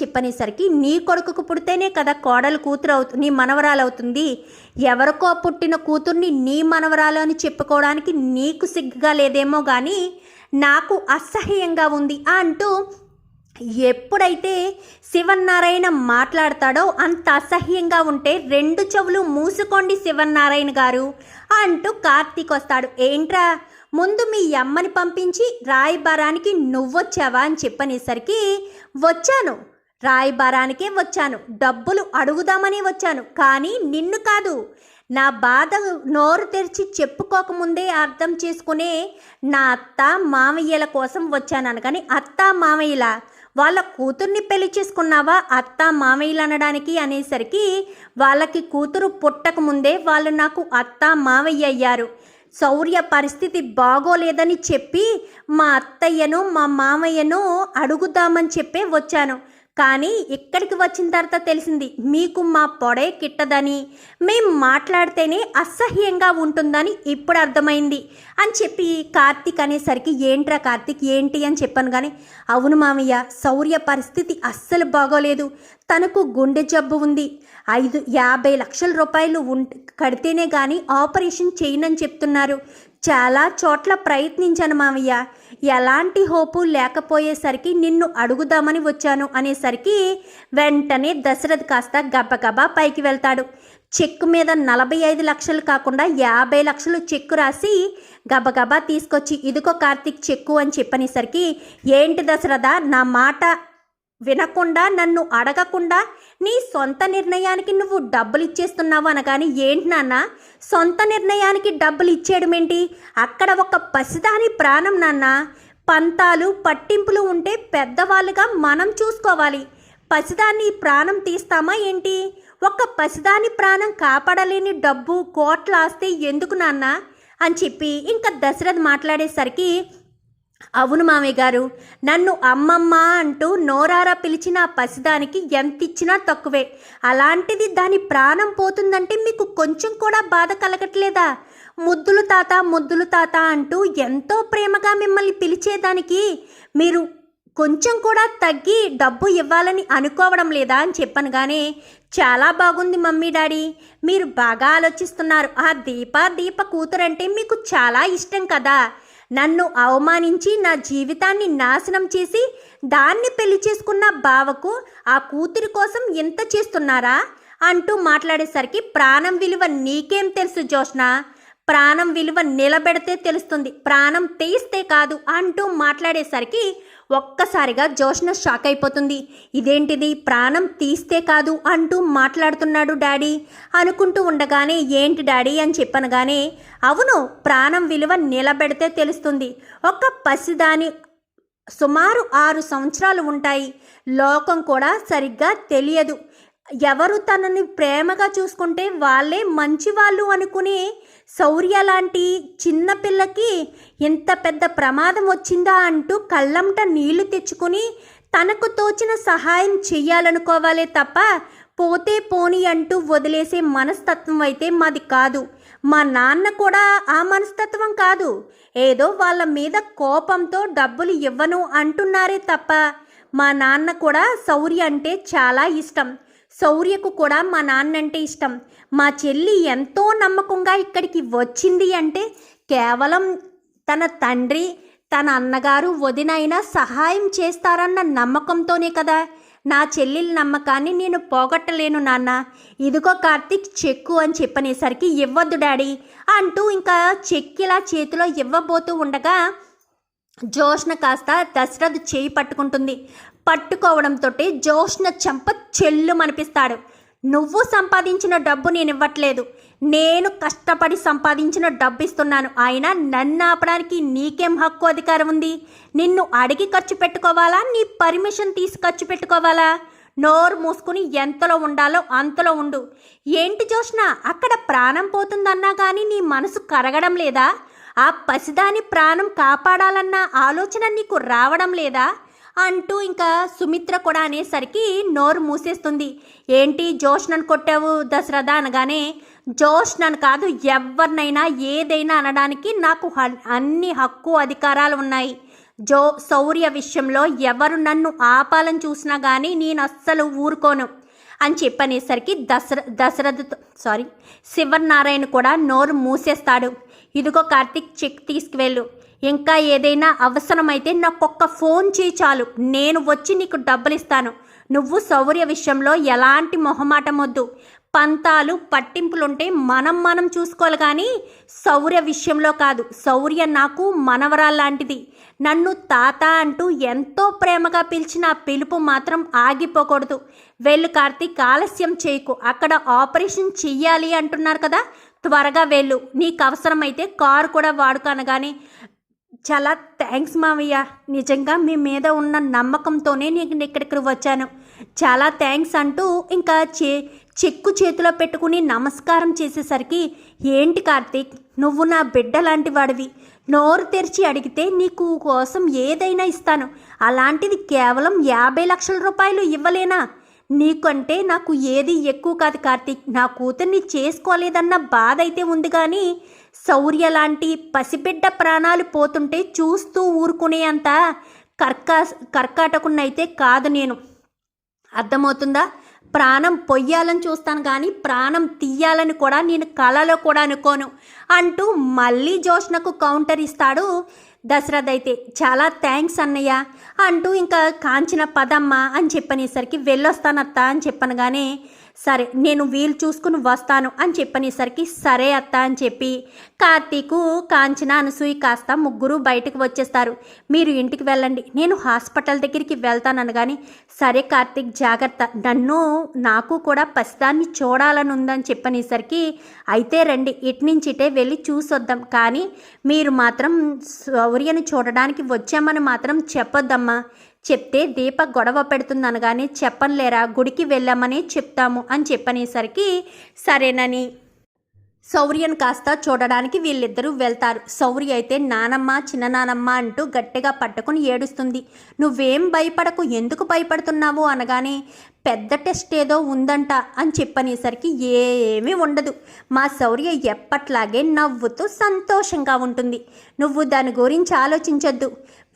చెప్పనేసరికి నీ కొడుకుకు పుడితేనే కదా కోడలు కూతురు అవుతు నీ మనవరాలు అవుతుంది. ఎవరికో పుట్టిన కూతుర్ని నీ మనవరాలు అని చెప్పుకోవడానికి నీకు సిగ్గుగా లేదేమో కానీ నాకు అసహ్యంగా ఉంది అంటూ ఎప్పుడైతే శివన్నారాయణ మాట్లాడతాడో అంత అసహ్యంగా ఉంటే రెండు చెవులు మూసుకోండి శివన్నారాయణ గారు అంటూ కార్తీక్ వస్తాడు ఏంట్రా ముందు మీ అమ్మని పంపించి రాయబారానికి నువ్వొచ్చావా? అని చెప్పనేసరికి వచ్చాను. రాయబారానికే వచ్చాను. డబ్బులు అడుగుదామని వచ్చాను. కానీ నిన్ను కాదు. నా బాధ నోరు తెరిచి చెప్పుకోకముందే అర్థం చేసుకునే నా అత్త మామయ్యల కోసం వచ్చాను అనగాని అత్త మామయ్యల? వాళ్ళ కూతుర్ని పెళ్ళి చేసుకున్నావా? అత్త మామయ్యలు అనడానికి అనేసరికి వాళ్ళకి కూతురు పుట్టకముందే వాళ్ళు నాకు అత్త మామయ్య అయ్యారు. శౌర్య పరిస్థితి బాగోలేదని చెప్పి మా అత్తయ్యను మా మామయ్యను అడుగుదామని చెప్పే వచ్చాను. కానీ ఇక్కడికి వచ్చిన తర్వాత తెలిసింది మీకు మా పొడే కిట్టదని. మేం మాట్లాడితేనే అసహ్యంగా ఉంటుందని ఇప్పుడు అర్థమైంది అని చెప్పి కార్తీక్ అనేసరికి ఏంట్రా కార్తీక్ ఏంటి? అని చెప్పాను కానీ అవును మామయ్య శౌర్య పరిస్థితి అస్సలు బాగోలేదు. తనకు గుండె జబ్బు ఉంది. ఐదు యాభై లక్షల రూపాయలు ఉం కడితేనే కానీ ఆపరేషన్ చేయనని చెప్తున్నారు. చాలా చోట్ల ప్రయత్నించాను మామయ్య ఎలాంటి హోపు లేకపోయేసరికి నిన్ను అడుగుదామని వచ్చాను అనేసరికి వెంటనే దశరథ్ కాస్త గబగబా పైకి వెళ్తాడు. చెక్కు మీద నలభై ఐదు లక్షలు కాకుండా యాభై లక్షలు చెక్కు రాసి గబగబా తీసుకొచ్చి ఇదిగో కార్తీక్ చెక్కు అని చెప్పనేసరికి ఏంటి దశరథ నా మాట వినకుండా నన్ను అడగకుండా నీ సొంత నిర్ణయానికి నువ్వు డబ్బులు ఇచ్చేస్తున్నావు అనగాని ఏంటి నాన్న? సొంత నిర్ణయానికి డబ్బులు ఇచ్చేయడమేంటి అక్కడ ఒక పసిదాని ప్రాణం నాన్న. పంతాలు పట్టింపులు ఉంటే పెద్దవాళ్ళుగా మనం చూసుకోవాలి. పసిదాన్ని ప్రాణం తీస్తామా ఏంటి? ఒక పసిదాని ప్రాణం కాపాడలేని డబ్బు కోట్లాస్తే ఎందుకు నాన్న? అని చెప్పి ఇంకా దశరథ్ మాట్లాడేసరికి అవును మామయ్య గారు. నన్ను అమ్మమ్మ అంటూ నోరారా పిలిచిన ఆ పసిదానికి ఎంత ఇచ్చినా తక్కువే. అలాంటిది దాని ప్రాణం పోతుందంటే మీకు కొంచెం కూడా బాధ కలగట్లేదా? ముద్దులు తాత ముద్దులు తాత అంటూ ఎంతో ప్రేమగా మిమ్మల్ని పిలిచేదానికి మీరు కొంచెం కూడా తగ్గి డబ్బు ఇవ్వాలని అనుకోవడం లేదా అని చెప్పాను కానీ చాలా బాగుంది మమ్మీ డాడీ. మీరు బాగా ఆలోచిస్తున్నారు. ఆ దీప దీప కూతురంటే మీకు చాలా ఇష్టం కదా. నన్ను అవమానించి నా జీవితాన్ని నాశనం చేసి దాన్ని పెళ్ళి చేసుకున్న బావకు ఆ కూతురి కోసం ఎంత చేస్తున్నారా? అంటూ మాట్లాడేసరికి ప్రాణం విలువ నీకేం తెలుసు జోష్నా? ప్రాణం విలువ నిలబెడితే తెలుస్తుంది. ప్రాణం తీస్తే కాదు అంటూ మాట్లాడేసరికి ఒక్కసారిగా జోష్న షాక్ అయిపోతుంది. ఇదేంటిది? ప్రాణం తీస్తే కాదు అంటూ మాట్లాడుతున్నాడు డాడీ. అనుకుంటూ ఉండగానే ఏంటి డాడీ అని చెప్పనగానే అవును ప్రాణం విలువ నిలబెడితే తెలుస్తుంది. ఒక పసిదాని సుమారు ఆరు సంవత్సరాలు ఉంటాయి. లోకం కూడా సరిగ్గా తెలియదు. ఎవరు తనని ప్రేమగా చూసుకుంటే వాళ్ళే మంచి వాళ్ళు అనుకునే శౌర్య లాంటి చిన్నపిల్లకి ఇంత పెద్ద ప్రమాదం వచ్చిందా అంటూ కళ్ళంట నీళ్ళు తెచ్చుకుని తనకు తోచిన సహాయం చెయ్యాలనుకోవాలే తప్ప పోతే పోని అంటూ వదిలేసే మనస్తత్వం అయితే మాది కాదు. మా నాన్న కూడా ఆ మనస్తత్వం కాదు. ఏదో వాళ్ళ మీద కోపంతో డబ్బులు ఇవ్వను అంటున్నారే తప్ప మా నాన్న కూడా శౌర్య అంటే చాలా ఇష్టం. శౌర్యకు కూడా మా నాన్న అంటే ఇష్టం. మా చెల్లి ఎంతో నమ్మకంగా ఇక్కడికి వచ్చింది అంటే కేవలం తన తండ్రి తన అన్నగారు వదినైనా సహాయం చేస్తారన్న నమ్మకంతోనే కదా. నా చెల్లెల నమ్మకాన్ని నేను పోగొట్టలేను నాన్న. ఇదిగో కార్తీక్ చెక్కు అని చెప్పనేసరికి ఇవ్వద్దు డాడీ అంటూ ఇంకా చెక్కిలా చేతిలో ఇవ్వబోతూ ఉండగా జోష్న కాస్త దశరథ్ చేయి పట్టుకుంటుంది. పట్టుకోవడంతో జోష్న చెంప చెల్లు అనిపిస్తాడు నువ్వు సంపాదించిన డబ్బు నేను ఇవ్వట్లేదు నేను కష్టపడి సంపాదించిన డబ్బు ఇస్తున్నాను అయినా నన్ను ఆపడానికి నీకేం హక్కు అధికారం ఉంది? నిన్ను అడిగి ఖర్చు పెట్టుకోవాలా? నీ పర్మిషన్ తీసి ఖర్చు పెట్టుకోవాలా? నోరు మూసుకుని ఎంతలో ఉండాలో అంతలో ఉండు. ఏంటి జోష్న? అక్కడ ప్రాణం పోతుందన్నా కానీ నీ మనసు కరగడం లేదా? ఆ పసిదాని ప్రాణం కాపాడాలన్న ఆలోచన నీకు రావడం లేదా? అంటూ ఇంకా సుమిత్ర కూడా అనేసరికి నోరు మూసేస్తుంది. ఏంటి జోష్నను కొట్టావు దశరథ అనగానే జోష్నను కాదు ఎవరినైనా ఏదైనా అనడానికి నాకు అన్ని హక్కు అధికారాలు ఉన్నాయి. జో శౌర్య విషయంలో ఎవరు నన్ను ఆపాలని చూసినా కానీ నేను అస్సలు ఊరుకోను అని చెప్పనేసరికి దశర దశరథతో సారీ శివనారాయణ కూడా నోరు మూసేస్తాడు. ఇదిగో కార్తీక్ చెక్ తీసుకువెళ్ళు. ఇంకా ఏదైనా అవసరమైతే నాకు ఒక్క ఫోన్ చేయి చాలు. నేను వచ్చి నీకు డబ్బులు ఇస్తాను నువ్వు శౌర్య విషయంలో ఎలాంటి మొహమాటం వద్దు పంతాలు పట్టింపులుంటే మనం మనం చూసుకోవాలి కానీ శౌర్య విషయంలో కాదు. శౌర్య నాకు మనవరాల్లాంటిది. నన్ను తాత అంటూ ఎంతో ప్రేమగా పిలిచిన పిలుపు మాత్రం ఆగిపోకూడదు. వెళ్ళు కార్తీక్ ఆలస్యం చేయకు. అక్కడ ఆపరేషన్ చెయ్యాలి అంటున్నారు కదా. త్వరగా వెళ్ళు. నీకు అవసరమైతే కారు కూడా వాడుకనగానే చాలా థ్యాంక్స్ మావయ్య. నిజంగా మీ మీద ఉన్న నమ్మకంతోనే నేను ఇక్కడికి వచ్చాను. చాలా థ్యాంక్స్ అంటూ ఇంకా చే చెక్కు చేతిలో పెట్టుకుని నమస్కారం చేసేసరికి ఏంటి కార్తీక్? నువ్వు నా బిడ్డ లాంటి వాడివి. నోరు తెరిచి అడిగితే నీకు కోసం ఏదైనా ఇస్తాను. అలాంటిది కేవలం యాభై లక్షల రూపాయలు ఇవ్వలేనా? నీకంటే నాకు ఏది ఎక్కువ కాదు కార్తీక్. నా కూతుర్ని చేసుకోలేదన్న బాధ అయితే ఉంది కానీ శౌర్య లాంటి పసిబిడ్డ ప్రాణాలు పోతుంటే చూస్తూ ఊరుకునే అంత కర్కా కర్కాటకున్నైతే కాదు నేను. అర్థమవుతుందా? ప్రాణం పొయ్యాలని చూస్తాను కానీ ప్రాణం తీయాలని కూడా నేను కళలో కూడా అనుకోను. అంటూ మళ్ళీ జోష్నకు కౌంటర్ ఇస్తాడు దశరథ్ అయితే చాలా థ్యాంక్స్ అన్నయ్య. అంటూ ఇంకా కాంచిన పదమ్మ అని చెప్పనేసరికి వెళ్ళొస్తానత్తా అని చెప్పనగానే సరే నేను వీలు చూసుకుని వస్తాను అని చెప్పనేసరికి సరే అత్త అని చెప్పి కార్తీకు కాంచన అనసూయ కాస్త ముగ్గురు బయటకు వచ్చేస్తారు. మీరు ఇంటికి వెళ్ళండి. నేను హాస్పిటల్ దగ్గరికి వెళ్తానని సరే కార్తీక్ జాగ్రత్త. నన్ను నాకు కూడా పసిదాన్ని చూడాలని ఉందని చెప్పనేసరికి అయితే రండి ఇటు నుంచి ఇటే వెళ్ళి చూసొద్దాం. కానీ మీరు మాత్రం శౌర్యను చూడడానికి వచ్చామని మాత్రం చెప్పొద్దమ్మా. చెప్తే దీప గొడవ పెడుతుంది అనగానే చెప్పనులేరా గుడికి వెళ్ళామని చెప్తాము అని చెప్పనేసరికి సరేనని. శౌర్యను కాస్త చూడడానికి వీళ్ళిద్దరూ వెళ్తారు. శౌర్య అయితే నానమ్మ చిన్న నానమ్మ అంటూ గట్టిగా పట్టుకుని ఏడుస్తుంది. నువ్వేం భయపడకు ఎందుకు భయపడుతున్నావు అనగానే పెద్ద టెస్ట్ ఏదో ఉందంట అని చెప్పనేసరికి ఏమీ ఉండదు. మా శౌర్య ఎప్పట్లాగే నవ్వుతూ సంతోషంగా ఉంటుంది. నువ్వు దాని గురించి ఆలోచించొద్దు.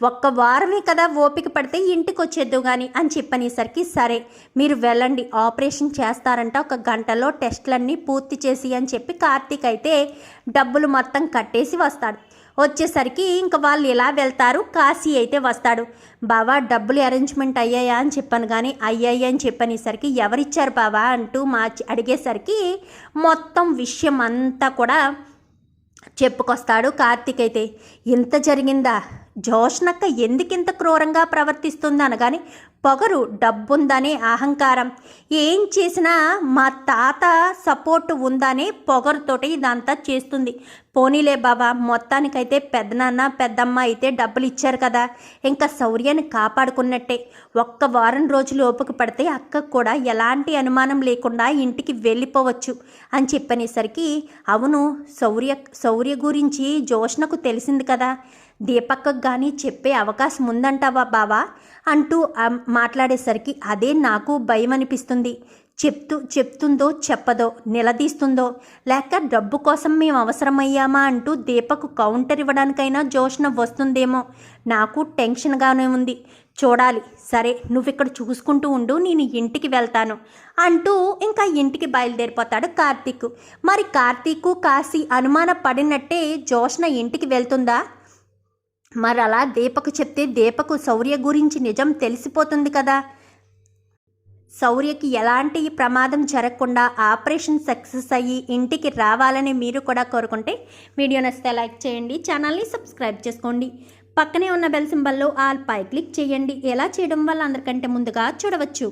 ఒక్క వారమే కదా ఓపిక పడితే ఇంటికి వచ్చేద్దు కానీ అని చెప్పనేసరికి సరే మీరు వెళ్ళండి. ఆపరేషన్ చేస్తారంట. ఒక గంటలో టెస్ట్లన్నీ పూర్తి చేసి అని చెప్పి కార్తీక్ అయితే డబ్బులు మొత్తం కట్టేసి వస్తాడు. వచ్చేసరికి ఇంక వాళ్ళు ఎలా వెళ్తారు? కాశీ అయితే వస్తాడు. బావా డబ్బులు అరేంజ్మెంట్ అయ్యాయా అని చెప్పాను కానీ అయ్యాయి అని చెప్పనేసరికి ఎవరిచ్చారు బావా అంటూ మా అడిగేసరికి మొత్తం విషయం అంతా కూడా చెప్పుకొస్తాడు కార్తీక్ అయితే ఇంత జరిగిందా? జోష్నక్క ఎందుకింత క్రూరంగా ప్రవర్తిస్తుంది అనగాని పొగరు డబ్బుందనే అహంకారం. ఏం చేసినా మా తాత సపోర్ట్ ఉందనే పొగరుతోటి ఇదంతా చేస్తుంది. పోనీలే బాబా మొత్తానికైతే పెద్దనాన్న పెద్దమ్మ అయితే డబ్బులు ఇచ్చారు కదా. ఇంకా శౌర్యాన్ని కాపాడుకున్నట్టే. ఒక్క వారం రోజులు ఓపిక పడితే అక్కకు కూడా ఎలాంటి అనుమానం లేకుండా ఇంటికి వెళ్ళిపోవచ్చు అని చెప్పనేసరికి అవును శౌర్య శౌర్య గురించి జోష్నకు తెలిసింది కదా. దీపక్కకు కానీ చెప్పే అవకాశం ఉందంటావా బావా? అంటూ మాట్లాడేసరికి అదే నాకు భయం అనిపిస్తుంది చెప్తూ చెప్తుందో చెప్పదో నిలదీస్తుందో లేక డబ్బు కోసం మేము అవసరమయ్యామా అంటూ దీపకు కౌంటర్ ఇవ్వడానికైనా జోష్న వస్తుందేమో. నాకు టెన్షన్గానే ఉంది. చూడాలి. సరే నువ్వు ఇక్కడ చూసుకుంటూ ఉండు నేను ఇంటికి వెళ్తాను అంటూ ఇంకా ఇంటికి బయలుదేరిపోతాడు కార్తీక్. మరి కార్తీకు కాశీ అనుమాన పడినట్టే జోష్న ఇంటికి వెళ్తుందా? మరి అలా దీపకు చెప్తే దీపకు శౌర్య గురించి నిజం తెలిసిపోతుంది కదా. శౌర్యకి ఎలాంటి ప్రమాదం జరగకుండా ఆపరేషన్ సక్సెస్ అయ్యి ఇంటికి రావాలని మీరు కూడా కోరుకుంటే వీడియో నచ్చితే లైక్ చేయండి ఛానల్ని సబ్స్క్రైబ్ చేసుకోండి. పక్కనే ఉన్న బెల్ సింబల్లో ఆల్ పై క్లిక్ చేయండి. ఎలా చేయడం వల్ల అందరికంటే ముందుగా చూడవచ్చు.